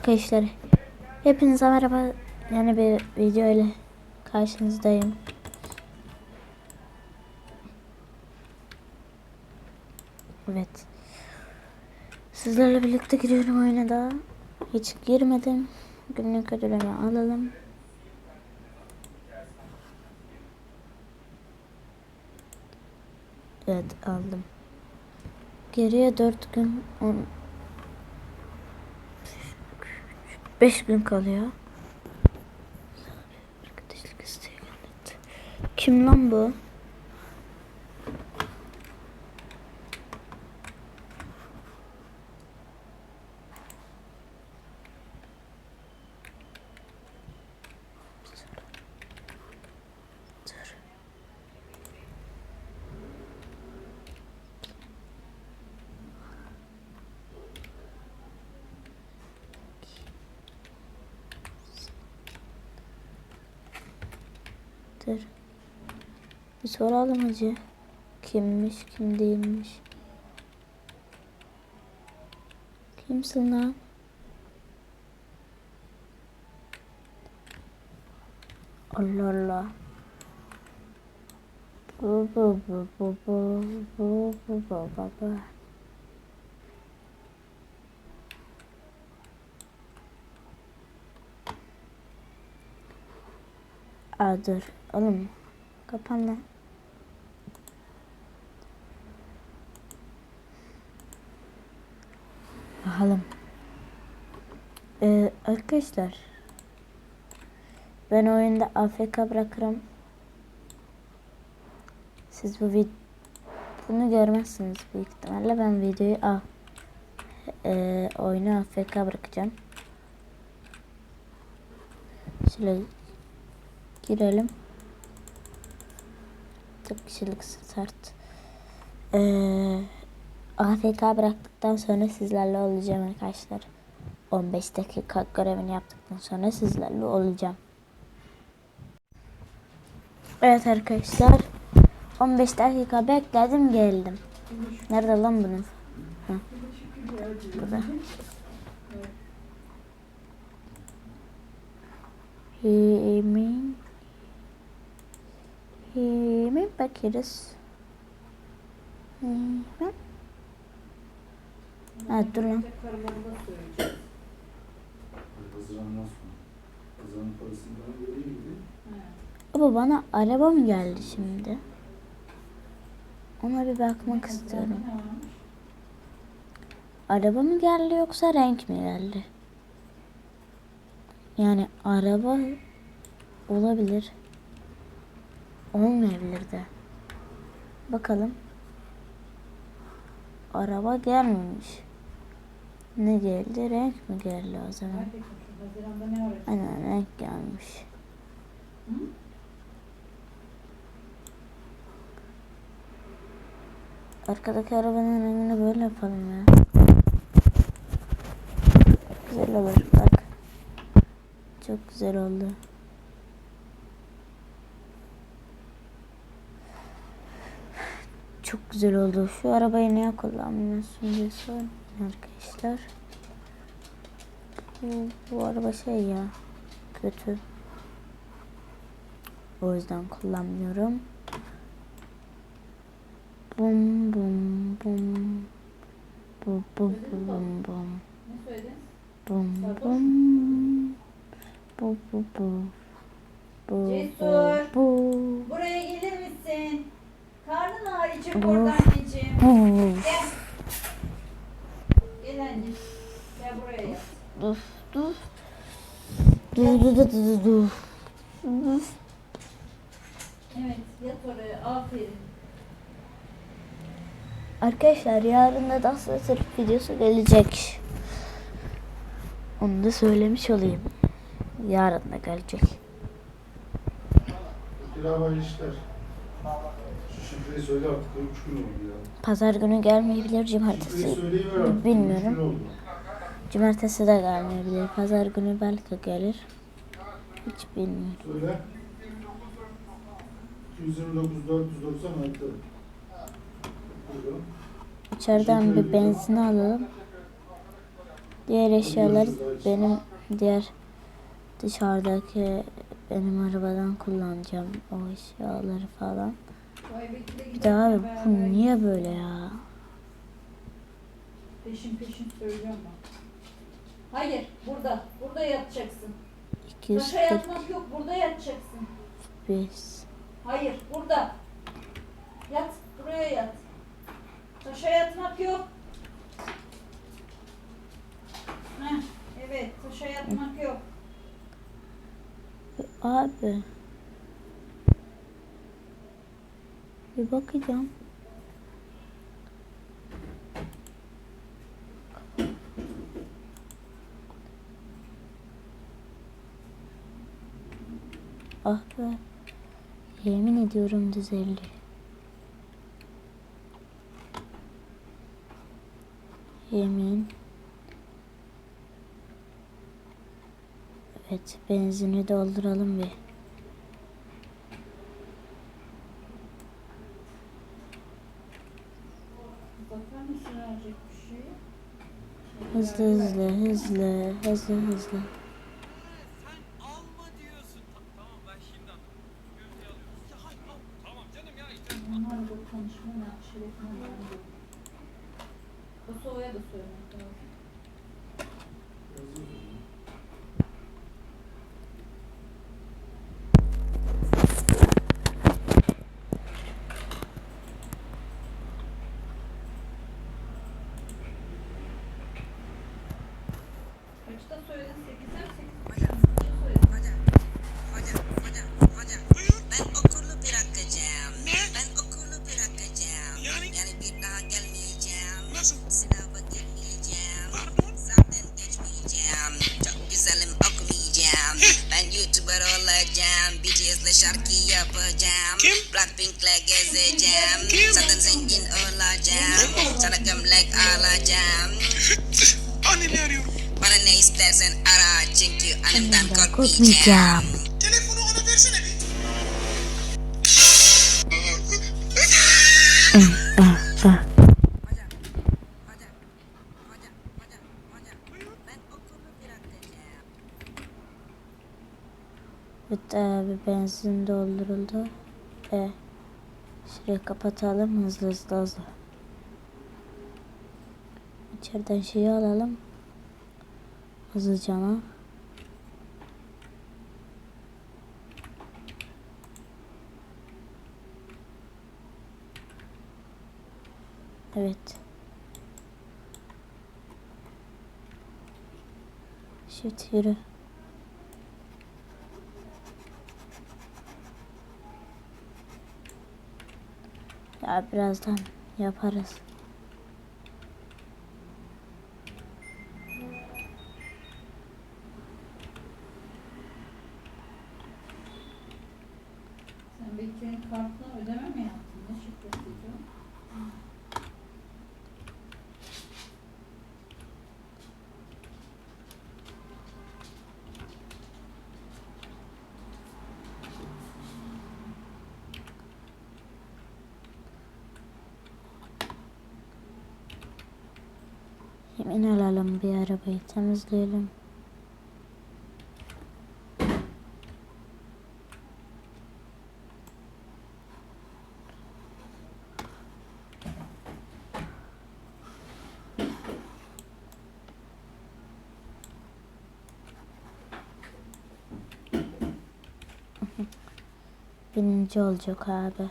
Arkadaşlar hepinize merhaba. Yani bir video ile karşınızdayım. Evet. Sizlerle birlikte giriyorum oyuna da. Hiç girmedim. Günlük ödülümü alalım. Evet aldım. Geriye 4 gün 10 5 gün kalıyor. Kim lan bu? Dur. Dur. Bir soralım hacı. Kimmiş, kim değilmiş. Kimsin lan? Allah Allah. Bu bu bu bu bu bu bu bu bu bu. Aa dur. Oğlum. Kapan lan. Bakalım. Ee, arkadaşlar. Ben oyunda AFK bırakırım. Siz bu vid bunu görmezsiniz büyük ihtimalle. Ben videoyu a e, oyunu AFK bırakacağım. Şöyle girelim. Tık kişilik start. Ee, AFK bıraktıktan sonra sizlerle olacağım arkadaşlar. 15 dakika görevini yaptıktan sonra sizlerle olacağım. Evet arkadaşlar. 15 dakika bekledim geldim. Nerede lan bunun? Hı. Burada. Hemen Hemen bakarız. Hemen. Ha dur lan. Hazırlanmaz sonra. Kazanın parasını bana vereyim mi? Baba bana araba mı geldi şimdi? Ona bir bakmak istiyorum. Araba mı geldi yoksa renk mi geldi? Yani araba olabilir. Olmayabilir de. Bakalım. Araba gelmemiş. Ne geldi? Renk mi geldi o zaman? Haziran'da ne var? Aynen renk gelmiş. Arkadaki arabanın rengini böyle yapalım ya. Güzel olur bak. Çok güzel oldu. Çok güzel oldu. Şu arabayı niye kullanmıyorsun diye sorun arkadaşlar. Bu, araba şey ya kötü. O yüzden kullanmıyorum. Bum bum bum. Bu bu bu bum bum. Ne söyledin? Bum bum. Bu bu bu. Bu Cesur. bu. Buraya gelir misin? Karnın ağrıyacak orada anneciğim. Gel. Gel anne. Gel buraya yat. Dur dur. Dur dur dur dur dur. Dur. Evet yat oraya. Aferin. Arkadaşlar yarın da dans trip videosu gelecek. Onu da söylemiş olayım. Yarın da gelecek. Kira işler. Şu şifreyi söyle artık. 3 gün oldu ya. Pazar günü gelmeyebilir. Şifreyi Cumartesi. söyleyiver artık. Bilmiyorum. Üç gün oldu. Cumartesi de gelmeyebilir. Pazar günü belki gelir. Hiç bilmiyorum. Söyle. 229 496. Buyurun. İçeriden bir benzin alalım. Diğer eşyaları benim diğer dışarıdaki benim arabadan kullanacağım o eşyaları falan. Bir de abi bu niye böyle ya? Peşin peşin söylüyorum ben. Hayır burada. Burada yatacaksın. Taşa 245 yatmak yok. Burada yatacaksın. Hayır burada. Yat. Buraya yat. Taşa yatmak yok. Heh, evet taşa yatmak yok. Abi. Bir bakacağım. Ah be. Yemin ediyorum düzeldi. Yemin. Evet, benzini dolduralım bir. Şey? Hızlı hızlı hızlı hızlı hızlı. Korkmayacağım. Telefonu ona versene bir. Evet abi benzin dolduruldu. E, şurayı kapatalım hızlı hızlı hızlı. İçeriden şeyi alalım. Hızlıca ama. Evet. Shift yürü. Ya birazdan yaparız. Sen Bekir'in kartına ödeme mi yaptın? Ne şifresiydi o? Yemin bir arabayı temizleyelim. Bininci olacak abi.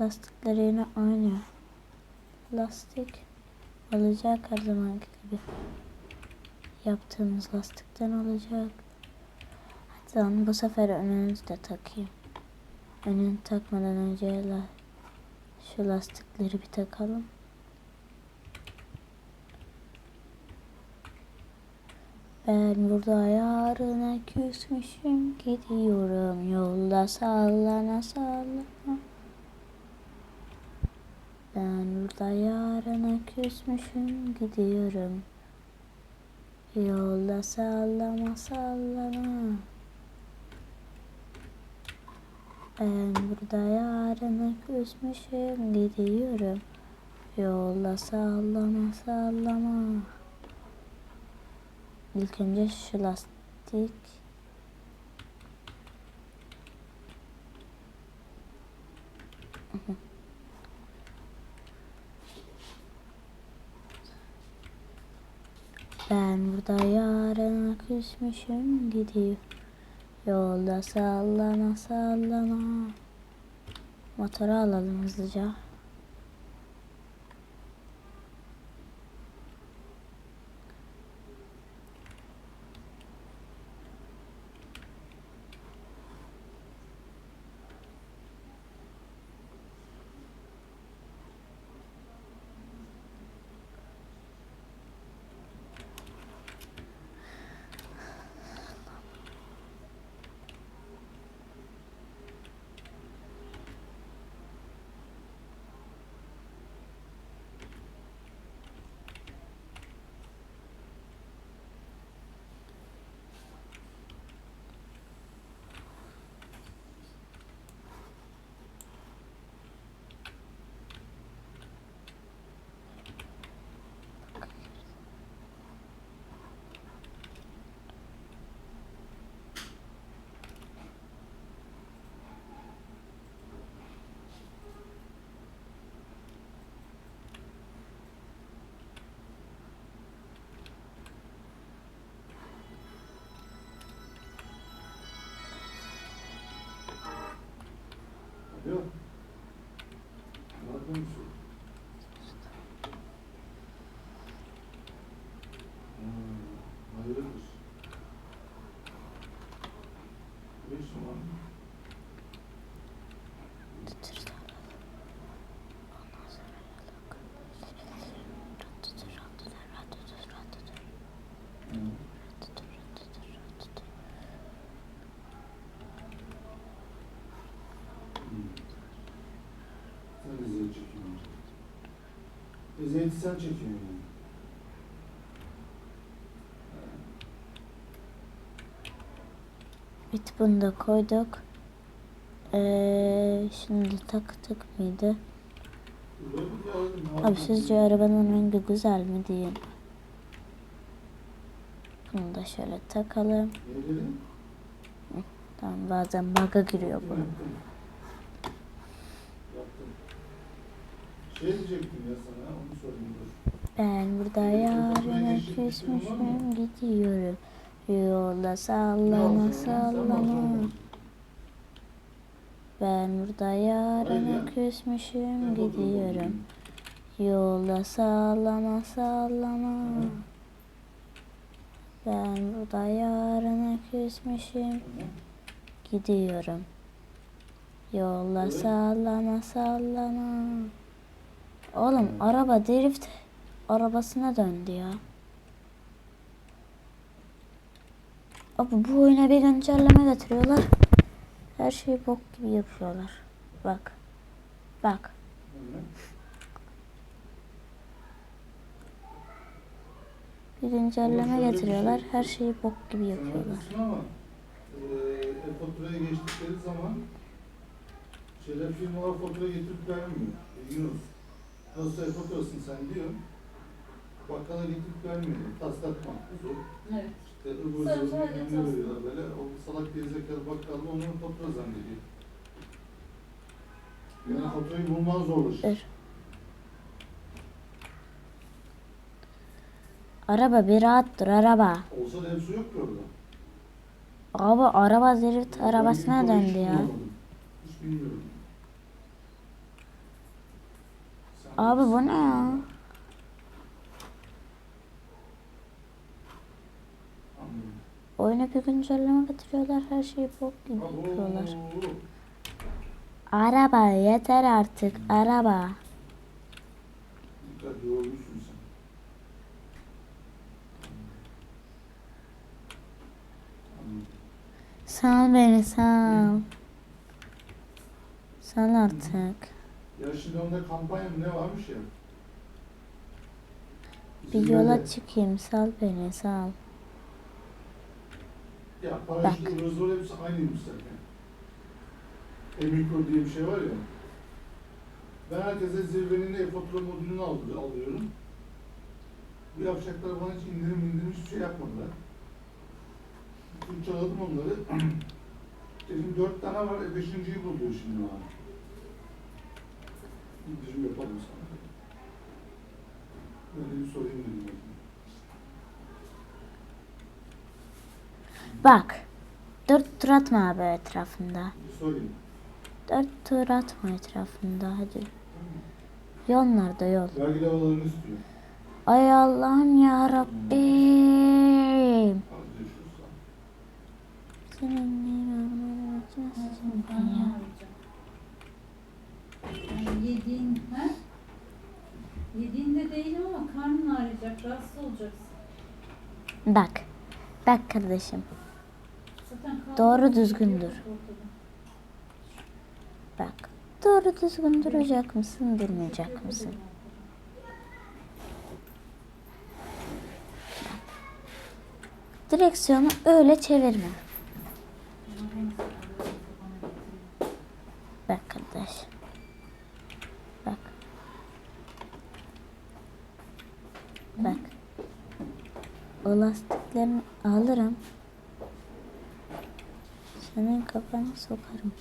Lastikler yine aynı. Lastik olacak her zamanki gibi. Yaptığımız lastikten olacak. Hatta bu sefer önünü de takayım. Önünü takmadan önce la şu lastikleri bir takalım. Ben burada yarına küsmüşüm gidiyorum yolda sallana sallana. Ben burada yarına küsmüşüm gidiyorum. Yolda sallama sallana. Ben burada yarına küsmüşüm gidiyorum. Yolda sallama sallama. İlk önce şu lastik. Ben burada yarına küsmüşüm gidiyor. Yolda sallana sallana. Motoru alalım hızlıca. Misin? Hmm, hayırdır? Ne işin var? Hı. Sen eziyet çekiyorsun. Sen çekiyorsun yani. Bit bunu da koyduk. Ee, şimdi taktık mıydı? Abi sizce arabanın rengi güzel mi diyeyim. Bunu da şöyle takalım. Tamam bazen bug'a giriyor bu. Şey diyecektim ya sana, onu sorayım dur. Ben burada yarına küsmüşüm gidiyorum. Yolda sallana sallana. Ben burada yarına küsmüşüm gidiyorum. Yolda sallana sallana. Ben burada yarına küsmüşüm gidiyorum. Yolla sallana sallana. Oğlum araba drift arabasına döndü ya. Abi bu oyuna bir güncelleme getiriyorlar. Her şeyi bok gibi yapıyorlar. Bak. Bak. Bir güncelleme getiriyorlar. şey- Her şeyi bok gibi yapıyorlar. e-faturaya geçtikleri zaman şeyler firmalar fatura getirip vermiyor. Bilgin Nasıl e-faturasın sen diyor. Bakkala getirip vermiyor. Taslak makbuzu. Evet. İşte ıvır zıvır ne taslak. veriyorlar böyle. O salak gerizekalı bakkal da onun fatura zannediyor. Yani faturayı bulman zorlaşır. Dur. Araba bir rahat dur araba. Olsa da hepsi yok ki orada. Abi araba Ben arabasına gidip döndü ya. Hiç bilmiyorum. Sen Abi bu ne ya? Oyuna bir güncelleme getiriyorlar. Her şeyi bok gibi yapıyorlar. Araba yeter artık araba. Sal beni sal. Sal artık. Ya şimdi onda kampanya mı ne varmış ya? Bir yola öyle- çıkayım sal beni sal. Ya Bak. paraşüt zıvır hepsi aynıymış zaten. Emikro diye bir şey var ya. Ben herkese zirvenin e-fatura modülünü aldı- alıyorum. Bu yapacaklar bana hiç indirim indirim hiçbir şey yapmadılar. Fırçaladım onları. Dedim dört tane var, e, beşinciyi buluyor şimdi bana. İndirim yapalım sana. Böyle bir sorayım dedim. Bak. Dört tur atma abi etrafında. Bir sorayım. Dört tur atma etrafında hadi. Yol nerede yol? Vergi lavalarını istiyor. Ay Allah'ım ya Rabbim. Az düşürsen. Senin ben ya. Yediğin, he? Yediğinde değil ama karnın ağrıyacak, rahatsız olacaksın. Bak. Bak kardeşim. Zaten Doğru ağrıyacak, düzgün dur. yok ortada. Bak. Doğru düzgün duracak mısın, durmayacak mısın? Direksiyonu öyle çevirme. Bak kardeş. Bak. Bak. O lastiklerini alırım. Senin kafana sokarım.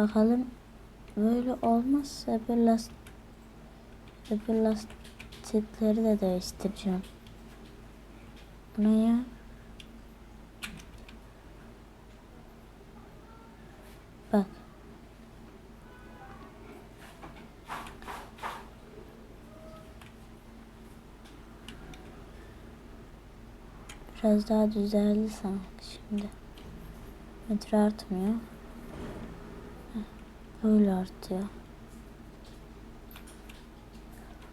Bakalım böyle olmazsa öbür last öbür lastikleri de değiştireceğim. Bu? Bak. Biraz daha düzeldi sanki şimdi. Metre artmıyor. Böyle artıyor.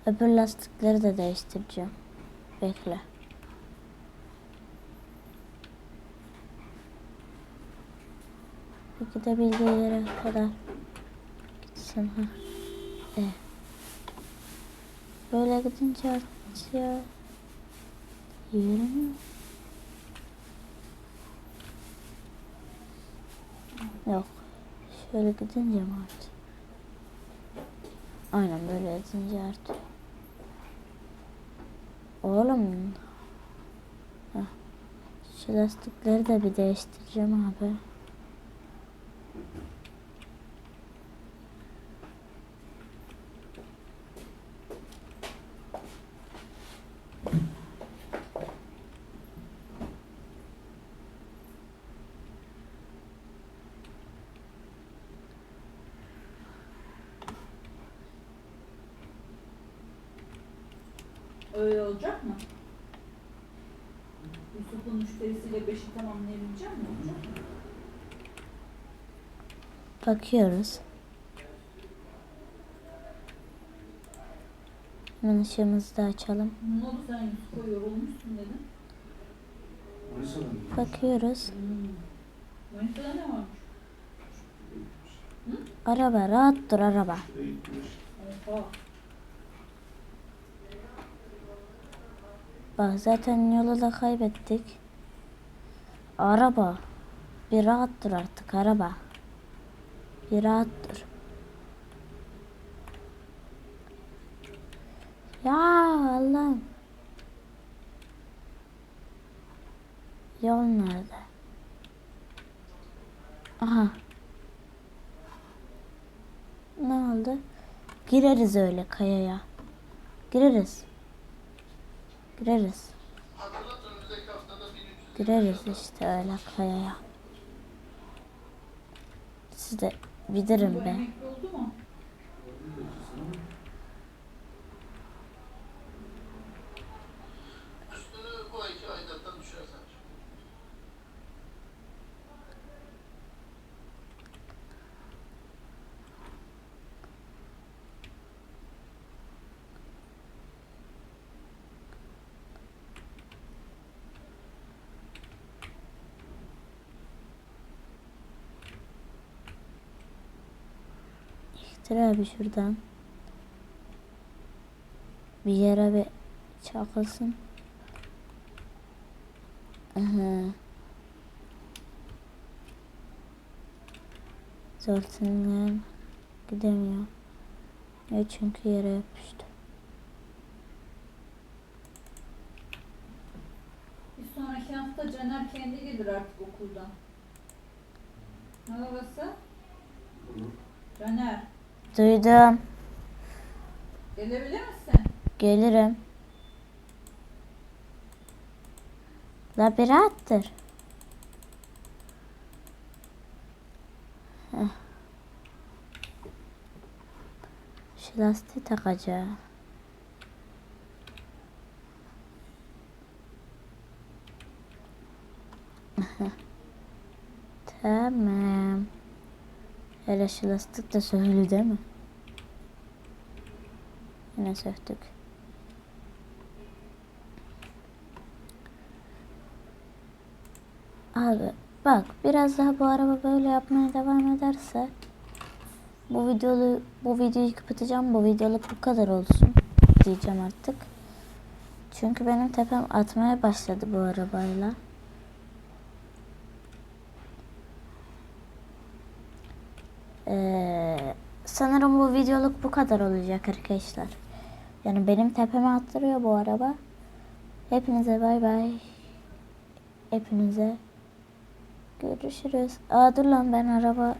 Öbür lastikleri de değiştireceğim. Bekle. Gidebildiği yere kadar gitsin ha. E. Böyle gidince artıyor. Yürü Yok. Şöyle gidince mi artıyor? Aynen böyle gidince artıyor. Oğlum. Heh. Şu lastikleri de bir değiştireceğim abi. Öyle olacak mı? Yusuf'un müşterisiyle beşi tamamlayabilecek mi? Olacak mı? Bakıyoruz. Hemen ışığımızı da açalım. Bakıyoruz. Varmış? Araba rahat dur araba. Bak zaten yolu da kaybettik. Araba. Bir rahat dur artık araba. Dur. Ya Allah'ım. Yol nerede? Aha. Ne oldu? Gireriz öyle kayaya. Gireriz. Gireriz. Gireriz işte öyle kayaya. Siz de bilirim be. emekli oldu mu? Üstünü bu iki aidattan düşer sadece. İttir abi şuradan. Bir yere bir çakılsın. Aha. Zortundan gidemiyor. Ya çünkü yere yapıştı. Bir sonraki hafta Caner kendi gelir artık okuldan. Ne babası? Caner, Duydum. gelebilir misin? Gelirim. La bir rahattır. Heh. Şu lastiği takacağım. Tamam. Hele şu lastik de söylü değil mi? Yine söktük. Abi bak biraz daha bu araba böyle yapmaya devam ederse bu videoyu bu videoyu kapatacağım. Bu videoluk bu kadar olsun diyeceğim artık. Çünkü benim tepem atmaya başladı bu arabayla. Ee, sanırım bu videoluk bu kadar olacak arkadaşlar. Yani benim tepeme attırıyor bu araba. Hepinize bay bay. Hepinize görüşürüz. Aa dur lan ben araba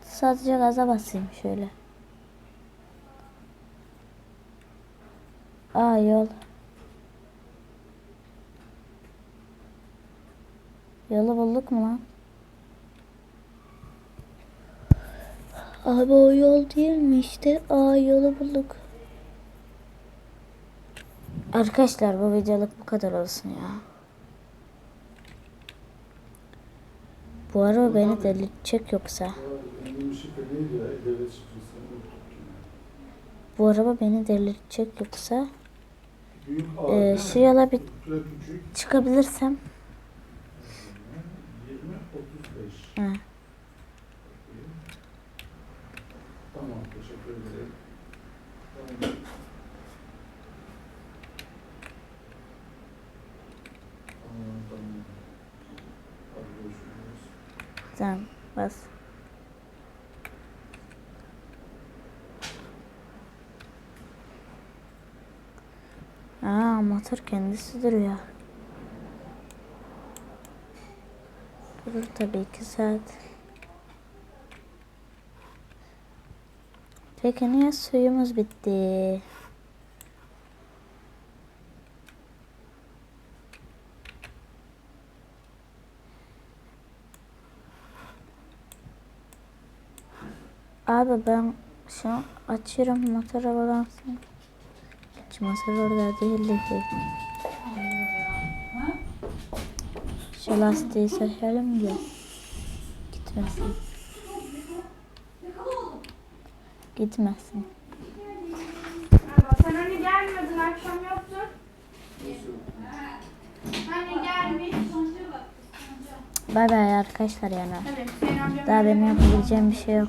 sadece gaza basayım şöyle. Aa yol. Yolu bulduk mu lan? Abi o yol değil mi işte? Aa yolu bulduk. Arkadaşlar bu videoluk bu kadar olsun ya. Bu araba beni delirtecek yoksa. Bu araba beni delirtecek yoksa. Mi? şu yola bir çıkabilirsem. 20, 35. Hı. Tamam, teşekkür ederim. Tamam. Tamam, tamam. Hadi görüşürüz. Tamam bas. Aa motor kendisi duruyor. Durur tabii iki saat. Peki niye suyumuz bitti? Abi ben şu an açıyorum motora balansın. Hiç motor orada değildi ki. Ha? Şu lastiği sökelim de gitmesin. Gitmesin. Sen hani gelmiyordun akşam yoktun. Hani gelmiş. Bay bay arkadaşlar yani. Evet. Daha benim yapabileceğim bir şey yok.